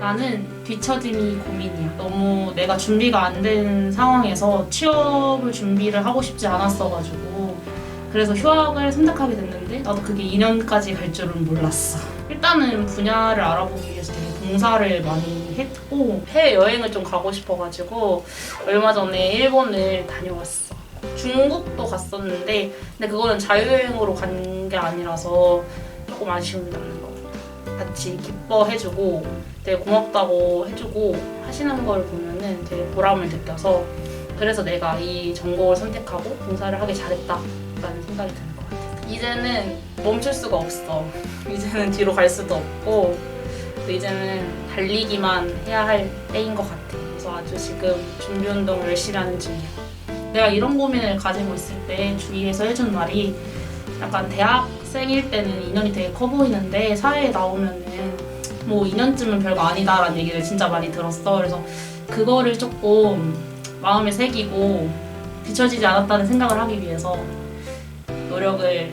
나는 뒤처짐이 고민이야. 너무 내가 준비가 안 된 상황에서 취업을 준비를 하고 싶지 않았어가지고 그래서 휴학을 선택하게 됐는데 나도 그게 2년까지 갈 줄은 몰랐어. 일단은 분야를 알아보기 위해서 되게 봉사를 많이 했고 해외 여행을 좀 가고 싶어가지고 얼마 전에 일본을 다녀왔어. 중국도 갔었는데 근데 그거는 자유여행으로 간 게 아니라서 조금 아쉬움이 남는 것. 같이 기뻐해주고 되게 고맙다고 해주고 하시는 걸 보면은 되게 보람을 느껴서 그래서 내가 이 전공을 선택하고 봉사를 하기 잘했다라는 생각이 드는 것 같아. 이제는 멈출 수가 없어. 이제는 뒤로 갈 수도 없고 또 이제는 달리기만 해야 할 때인 것 같아. 그래서 아주 지금 준비 운동을 열심히 하는 중이야. 내가 이런 고민을 가지고 있을 때 주위에서 해준 말이 약간 대학생일 때는 인연이 되게 커 보이는데 사회에 나오면은 뭐 2년쯤은 별거 아니다라는 얘기를 진짜 많이 들었어. 그래서 그거를 조금 마음에 새기고 뒤처지지 않았다는 생각을 하기 위해서 노력을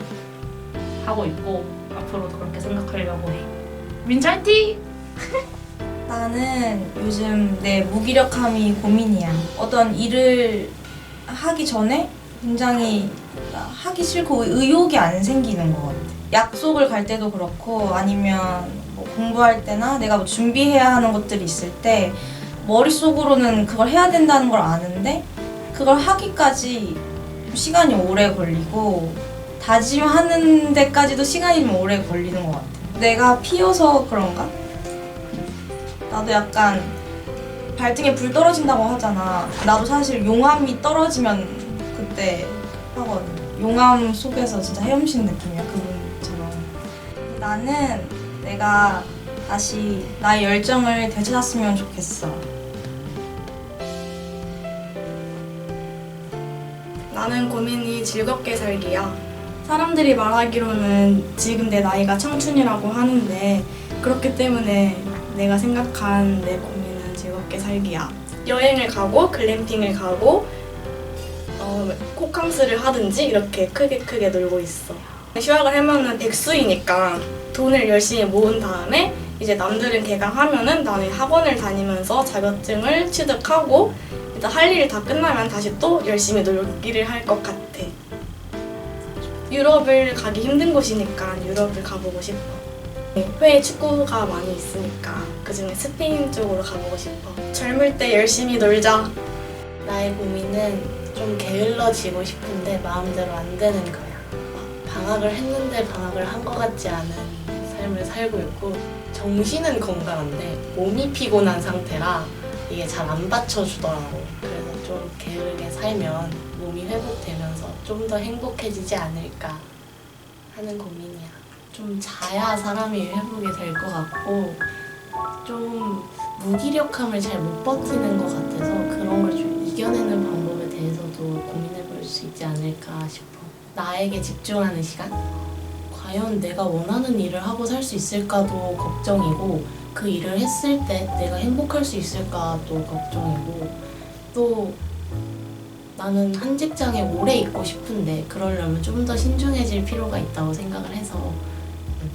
하고 있고 앞으로도 그렇게 생각하려고 해. 민철티! 나는 요즘 내 무기력함이 고민이야. 어떤 일을 하기 전에 굉장히 하기 싫고 의욕이 안 생기는 것 같아. 약속을 갈 때도 그렇고 아니면 뭐 공부할 때나 내가 뭐 준비해야 하는 것들이 있을 때 머릿속으로는 그걸 해야 된다는 걸 아는데 그걸 하기까지 시간이 오래 걸리고 다짐하는 데까지도 시간이 좀 오래 걸리는 것 같아. 내가 피어서 그런가? 나도 약간 발등에 불 떨어진다고 하잖아. 나도 사실 용암이 떨어지면 그때 하거든. 용암 속에서 진짜 헤엄친 느낌이야, 그분처럼. 나는 내가 다시 나의 열정을 되찾았으면 좋겠어. 나는 고민이 즐겁게 살기야. 사람들이 말하기로는 지금 내 나이가 청춘이라고 하는데 그렇기 때문에 내가 생각한 내 고민은 즐겁게 살기야. 여행을 가고 글램핑을 가고 어, 코캉스를 하든지 이렇게 크게 크게 놀고 있어. 휴학을 하면은 백수이니까 돈을 열심히 모은 다음에 이제 남들은 개강하면은 나는 학원을 다니면서 자격증을 취득하고 이제 할 일이 다 끝나면 다시 또 열심히 놀기를 할 것 같아. 유럽을 가기 힘든 곳이니까 유럽을 가보고 싶어. 해외 축구가 많이 있으니까 그중에 스페인 쪽으로 가보고 싶어. 젊을 때 열심히 놀자. 나의 고민은 좀 게을러지고 싶은데 마음대로 안 되는 거야. 막 방학을 했는데 방학을 한 것 같지 않은 삶을 살고 있고 정신은 건강한데 몸이 피곤한 상태라 이게 잘 안 받쳐주더라고. 그래서 좀 게으르게 살면 몸이 회복되면서 좀 더 행복해지지 않을까 하는 고민이야. 좀 자야 사람이 회복이 될 것 같고 좀 무기력함을 잘 못 버티는 것 같아서 그런 걸 좀 이겨내는 방법 에 대해서도 고민해 볼 수 있지 않을까 싶어. 나에게 집중하는 시간? 과연 내가 원하는 일을 하고 살 수 있을까도 걱정이고 그 일을 했을 때 내가 행복할 수 있을까도 걱정이고 또 나는 한 직장에 오래 있고 싶은데 그러려면 좀 더 신중해질 필요가 있다고 생각을 해서 음,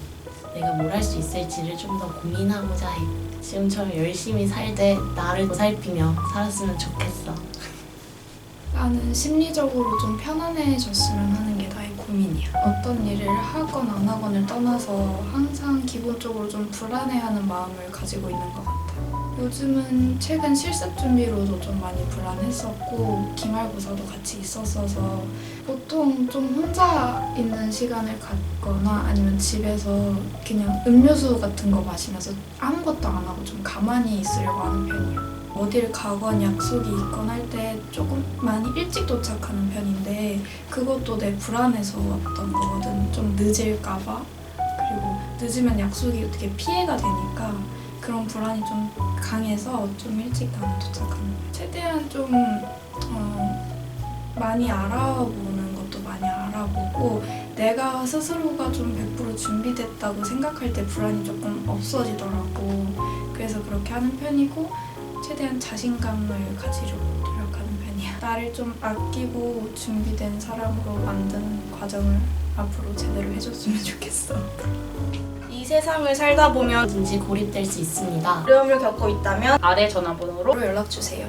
내가 뭘 할 수 있을지를 좀 더 고민하고자 해. 지금처럼 열심히 살되 나를 살피며 살았으면 좋겠어. 나는 심리적으로 좀 편안해졌으면 하는 게 나의 고민이야. 어떤 일을 하건 안 하건을 떠나서 항상 기본적으로 좀 불안해하는 마음을 가지고 있는 것 같아. 요즘은 최근 실습 준비로도 좀 많이 불안했었고 기말고사도 같이 있었어서 보통 좀 혼자 있는 시간을 갖거나 아니면 집에서 그냥 음료수 같은 거 마시면서 아무것도 안 하고 좀 가만히 있으려고 하는 편이야. 어딜 가건 약속이 있건 할 때 조금 많이 일찍 도착하는 편인데 그것도 내 불안해서 왔던 거거든. 좀 늦을까봐. 그리고 늦으면 약속이 어떻게 피해가 되니까 그런 불안이 좀 강해서 좀 일찍 나는 도착하는 거야. 최대한 좀 어, 많이 알아보는 것도 많이 알아보고 내가 스스로가 좀 100% 준비됐다고 생각할 때 불안이 조금 없어지더라고. 그래서 그렇게 하는 편이고 최대한 자신감을 가지려고 노력하는 편이야. 나를 좀 아끼고 준비된 사람으로 만드는 과정을 앞으로 제대로 해줬으면 좋겠어. 이 세상을 살다 보면 든지 고립될 수 있습니다. 어려움을 겪고 있다면 아래 전화번호로 연락 주세요.